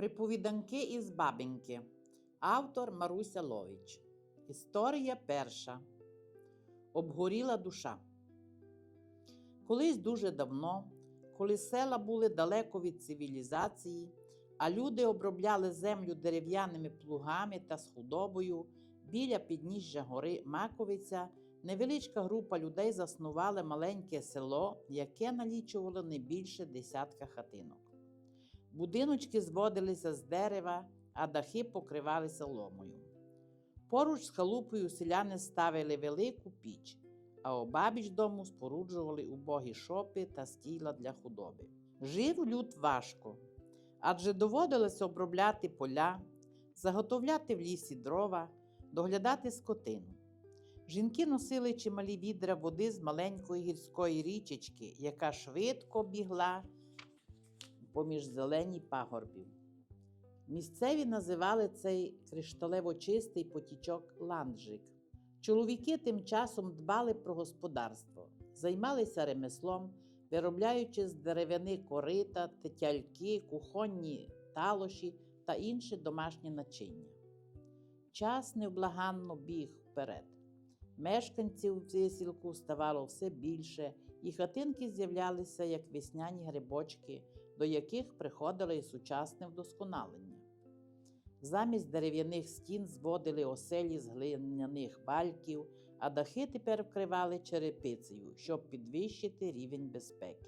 Приповіданки із бабеньки. Автор Маруся Ловіч. Історія перша. Обгоріла душа. Колись дуже давно, коли села були далеко від цивілізації, а люди обробляли землю дерев'яними плугами та з худобою, біля підніжжя гори Маковиця невеличка група людей заснували маленьке село, яке налічувало не більше десятка хатинок. Будиночки зводилися з дерева, а дахи покривалися ломою. Поруч з халупою селяни ставили велику піч, а обабіч дому споруджували убогі шопи та стійла для худоби. Жив люд важко, адже доводилося обробляти поля, заготовляти в лісі дрова, доглядати скотину. Жінки носили чималі відра води з маленької гірської річечки, яка швидко бігла поміж зелені пагорбів. Місцеві називали цей кришталево чистий потічок ланджик. Чоловіки тим часом дбали про господарство, займалися ремеслом, виробляючи з дерев'яни корита, тетяльки, кухонні талоші та інші домашні начиння. Час невблаганно біг вперед. Мешканців в висілку ставало все більше, і хатинки з'являлися як весняні грибочки, до яких приходило і сучасне вдосконалення. Замість дерев'яних стін зводили оселі з глиняних бальків, а дахи тепер вкривали черепицею, щоб підвищити рівень безпеки.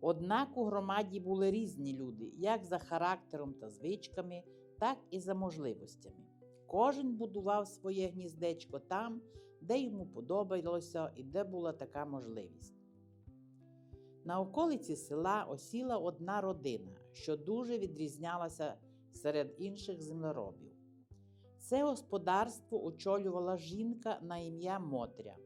Однак у громаді були різні люди, як за характером та звичками, так і за можливостями. Кожен будував своє гніздечко там, де йому подобалося і де була така можливість. На околиці села осіла одна родина, що дуже відрізнялася серед інших землеробів. Це господарство очолювала жінка на ім'я Мотря.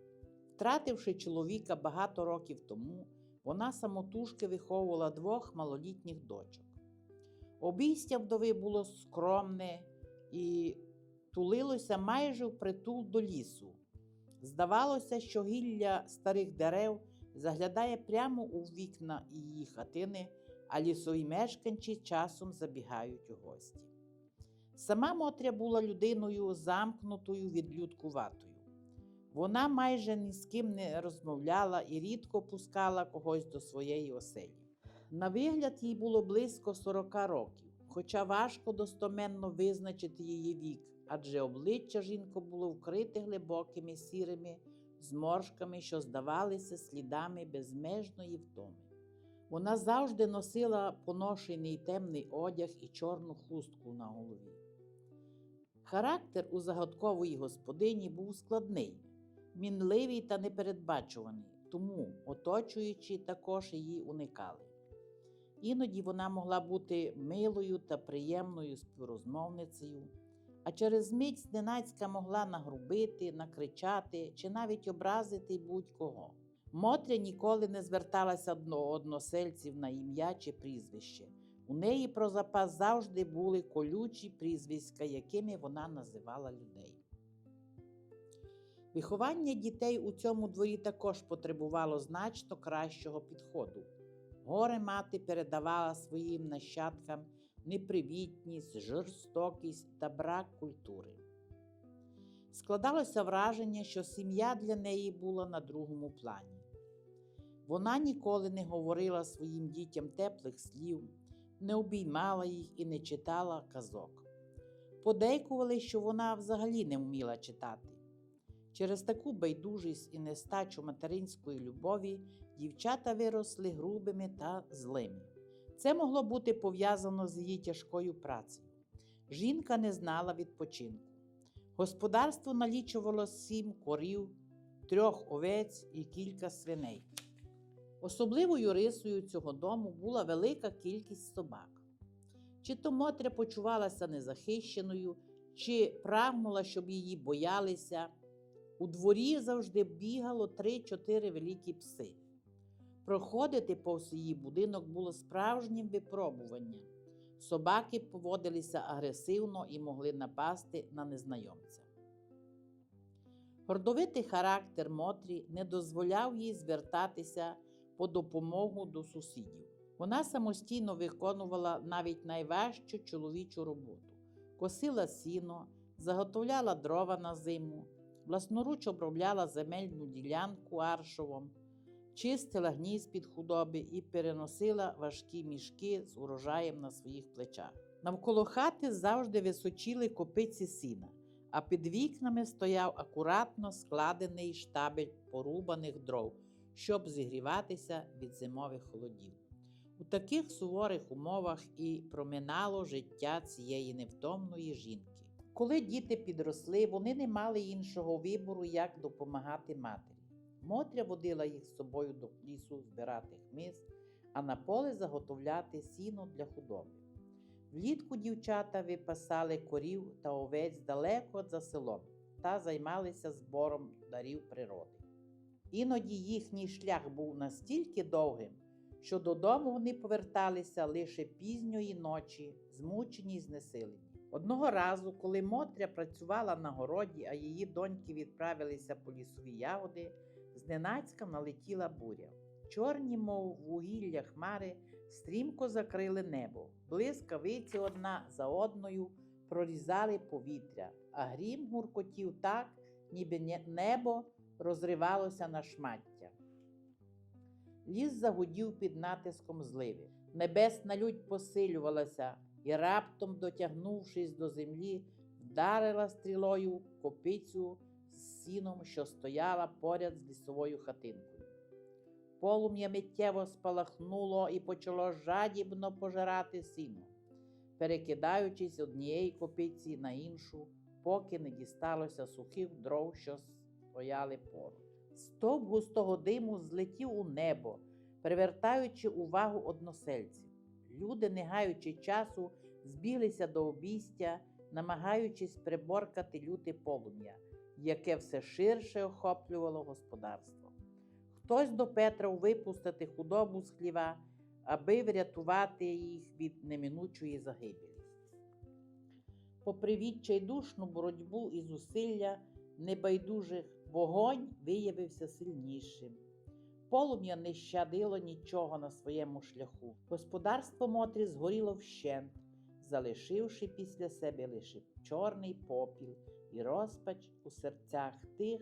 Втративши чоловіка багато років тому, вона самотужки виховувала двох малолітніх дочок. Обійстя вдови було скромне і тулилося майже впритул до лісу. Здавалося, що гілля старих дерев заглядає прямо у вікна її хатини, а лісові мешканці часом забігають у гості. Сама Мотря була людиною замкнутою, відлюдкуватою. Вона майже ні з ким не розмовляла і рідко пускала когось до своєї оселі. На вигляд їй було близько 40 років, хоча важко достоменно визначити її вік, адже обличчя жінки було вкрите глибокими сірими зморшками, що здавалися слідами безмежної втоми. Вона завжди носила поношений темний одяг і чорну хустку на голові. Характер у загадкової господині був складний, мінливий та непередбачуваний, тому оточуючи також її уникали. Іноді вона могла бути милою та приємною співрозмовницею, а через мить зненацька могла нагрубити, накричати чи навіть образити будь-кого. Мотря ніколи не зверталася до односельців на ім'я чи прізвище. У неї про запас завжди були колючі прізвиська, якими вона називала людей. Виховання дітей у цьому дворі також потребувало значно кращого підходу. Горе мати передавала своїм нащадкам непривітність, жорстокість та брак культури. Складалося враження, що сім'я для неї була на другому плані. Вона ніколи не говорила своїм дітям теплих слів, не обіймала їх і не читала казок. Подейкували, що вона взагалі не вміла читати. Через таку байдужість і нестачу материнської любові дівчата виросли грубими та злими. Це могло бути пов'язано з її тяжкою працею. Жінка не знала відпочинку. Господарство налічувало сім корів, трьох овець і кілька свиней. Особливою рисою цього дому була велика кількість собак. Чи то Мотря почувалася незахищеною, чи прагнула, щоб її боялися. У дворі завжди бігало три-чотири великі пси. Проходити повз її будинок було справжнім випробуванням. Собаки поводилися агресивно і могли напасти на незнайомця. Гордовитий характер Мотрі не дозволяв їй звертатися по допомогу до сусідів. Вона самостійно виконувала навіть найважчу чоловічу роботу, косила сіно, заготовляла дрова на зиму, власноруч обробляла земельну ділянку аршовом, чистила гніз під худоби і переносила важкі мішки з урожаєм на своїх плечах. Навколо хати завжди височили копиці сіна, а під вікнами стояв акуратно складений штабель порубаних дров, щоб зігріватися від зимових холодів. У таких суворих умовах і проминало життя цієї невтомної жінки. Коли діти підросли, вони не мали іншого вибору, як допомагати матері. Мотря водила їх з собою до лісу збирати хмиз, а на поле заготовляти сіно для худоби. Влітку дівчата випасали корів та овець далеко за селом та займалися збором дарів природи. Іноді їхній шлях був настільки довгим, що додому вони поверталися лише пізньої ночі, змучені й знесилені. Одного разу, коли Мотря працювала на городі, а її доньки відправилися по лісові ягоди, зненацька налетіла буря. Чорні, мов вугілля хмари, стрімко закрили небо. Блискавиці одна за одною прорізали повітря, а грім гуркотів так, ніби небо розривалося на шмаття. Ліс загудів під натиском зливи. Небесна лють посилювалася і, раптом, дотягнувшись до землі, вдарила стрілою копицю сіном, що стояла поряд з лісовою хатинкою. Полум'я миттєво спалахнуло і почало жадібно пожирати сіно, перекидаючись однієї копиці на іншу, поки не дісталося сухих дров, що стояли поруч. Стовп густого диму злетів у небо, привертаючи увагу односельців. Люди, не гаючи часу, збіглися до обійстя, намагаючись приборкати люте полум'я, яке все ширше охоплювало господарство. Хтось допетрав випустити худобу з хліва, аби врятувати їх від неминучої загибелі. Попри відчайдушну боротьбу і зусилля небайдужих, вогонь виявився сильнішим. Полум'я не щадило нічого на своєму шляху. Господарство Мотрі згоріло вщент, залишивши після себе лише чорний попіл і розпач у серцях тих,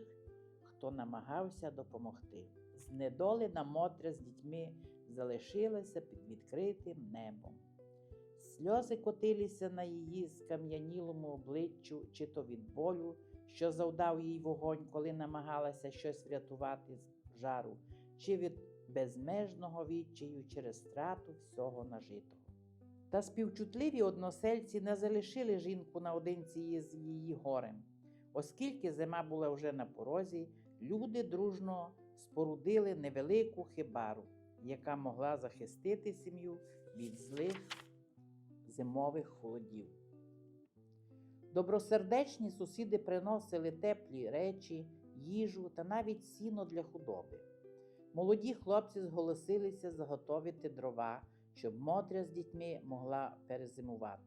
хто намагався допомогти. Знедолена Мотря з дітьми залишилася під відкритим небом. Сльози котилися на її скам'янілому обличчю, чи то від болю, що завдав їй вогонь, коли намагалася щось врятувати з жару, чи від безмежного відчаю через страту всього нажитого. Та співчутливі односельці не залишили жінку наодинці з її горем. Оскільки зима була вже на порозі, люди дружно спорудили невелику хибару, яка могла захистити сім'ю від злих зимових холодів. Добросердечні сусіди приносили теплі речі, їжу та навіть сіно для худоби. Молоді хлопці зголосилися заготовити дрова, щоб Мотря з дітьми могла перезимувати.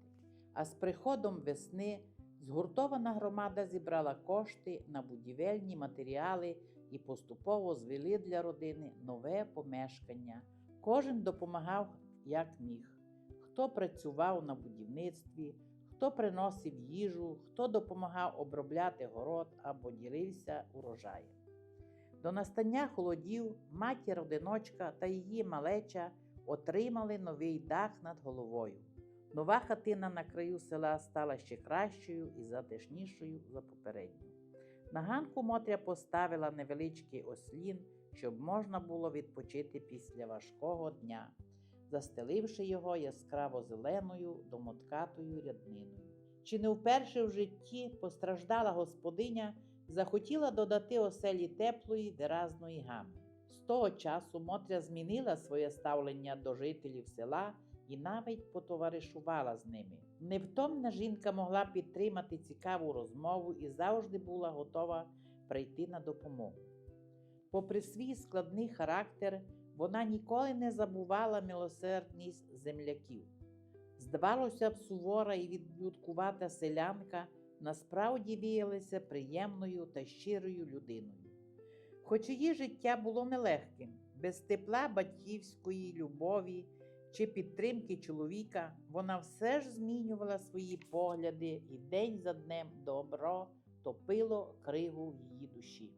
А з приходом весни згуртована громада зібрала кошти на будівельні матеріали і поступово звели для родини нове помешкання. Кожен допомагав як міг. Хто працював на будівництві, хто приносив їжу, хто допомагав обробляти город або ділився урожаєм. До настання холодів матір-одиночка та її малеча отримали новий дах над головою. Нова хатина на краю села стала ще кращою і затишнішою за попередню. На ганку Мотря поставила невеличкий ослін, щоб можна було відпочити після важкого дня, застеливши його яскраво зеленою домоткатою рядниною. Чи не вперше в житті постраждала господиня, захотіла додати оселі теплої виразної гами. Того часу Мотря змінила своє ставлення до жителів села і навіть потоваришувала з ними. Невтомна жінка могла підтримати цікаву розмову і завжди була готова прийти на допомогу. Попри свій складний характер, вона ніколи не забувала милосердність земляків. Здавалося б, сувора і відблюдкувата селянка насправді виявилася приємною та щирою людиною. Хоч її життя було нелегким, без тепла батьківської любові чи підтримки чоловіка, вона все ж змінювала свої погляди, і день за днем добро топило кригу в її душі.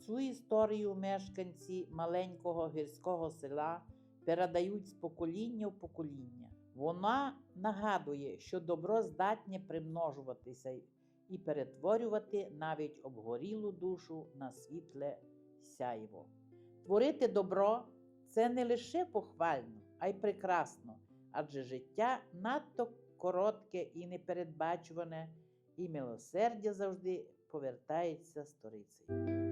Цю історію мешканці маленького гірського села передають з покоління в покоління. Вона нагадує, що добро здатне примножуватися і перетворювати навіть обгорілу душу на світле сяйво. Творити добро це не лише похвально, а й прекрасно, адже життя надто коротке і непередбачуване, і милосердя завжди повертається сторицею.